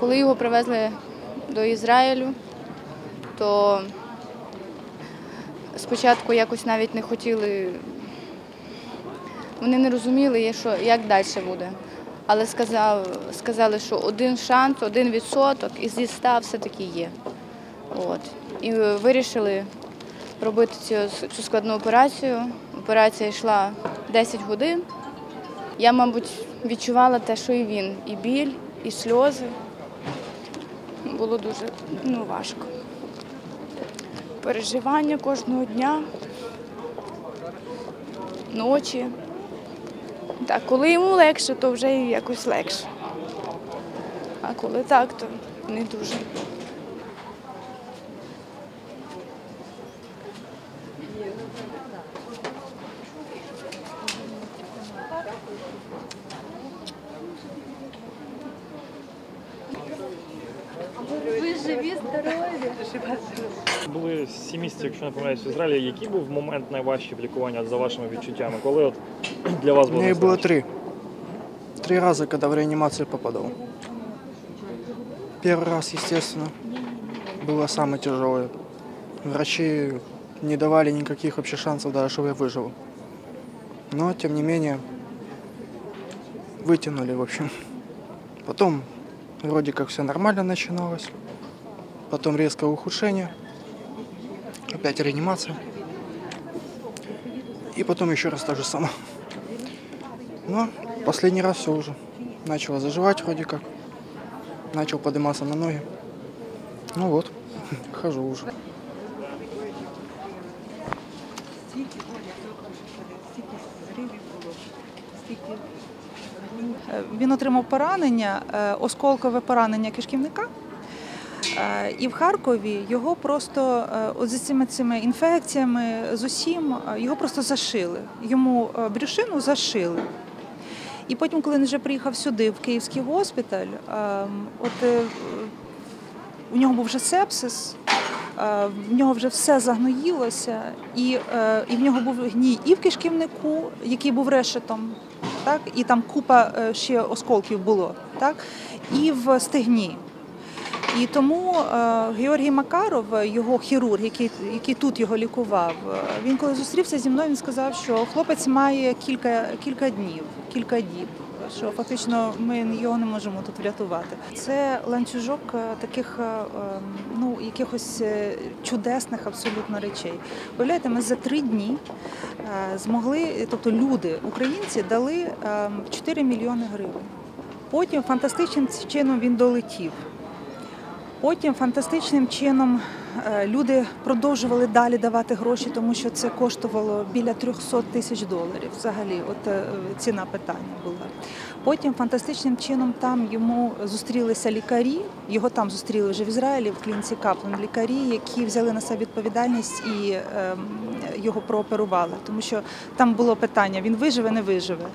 Коли його привезли до Ізраїлю, то спочатку якось навіть не хотіли, вони не розуміли, що, як далі буде. Але сказав, сказали, що один шанс, один відсоток і зі ста все-таки є. От. І вирішили робити цю, цю складну операцію. Операція йшла 10 годин. Я, мабуть, відчувала те, що і він, і біль, і сльози. Було дуже ну, важко. Переживання кожного дня, ночі. Так, коли йому легше, то вже якось легше. А коли так, то не дуже. Були сім місяців, якщо не помиляюсь, в Ізраїлі. Який був момент найважчий в лікуванні от за вашими відчуттями? Коли от для вас У було меня их было найскладніше? три. Три раза, когда в реанимацию попадал. Первый раз, естественно, было самое тяжелое. Врачи не давали никаких вообще шансов даже, чтобы я выжил. Но, тем не менее, вытянули, в общем. Потом вроде как все нормально начиналось. Потом резкое ухудшение. Опять реанимация. И потом еще раз то же самое. Но последний раз все уже. Начало заживать вроде как. Начал подниматься на ноги. Ну вот, хожу уже. Він отримав поранення, осколкове поранення кишківника. Е, І в Харкові його просто е, от з цими цими інфекціями, з усім, е, його просто зашили. Йому брюшину зашили. І потім, коли він вже приїхав сюди, в Київський госпіталь, е, от у нього був вже сепсис, в нього вже все загноїлося, і, і в нього був гній і в кишківнику, який був решетом, так, і там купа ще осколків було, так, і в стегні. І тому е, Георгій Макаров, його хірург, який, який тут його лікував, е, він коли зустрівся зі мною, він сказав, що хлопець має кілька, кілька днів, кілька діб. Що фактично ми його не можемо тут врятувати. Це ланцюжок е, таких е, е, ну якихось чудесних абсолютно речей. Уявляєте, ми за три дні змогли, тобто люди, українці, дали е, 4 мільйони гривень. Потім фантастичним чином він долетів. Потім фантастичним чином е, люди продовжували далі давати гроші, тому що це коштувало біля 300 тисяч доларів. Взагалі, от е, ціна питання була. Потім фантастичним чином там йому зустрілися лікарі. Його там зустріли вже в Ізраїлі в клініці Каплан. Лікарі, які взяли на себе відповідальність і ем, його прооперували, тому що там було питання: він виживе, не виживе.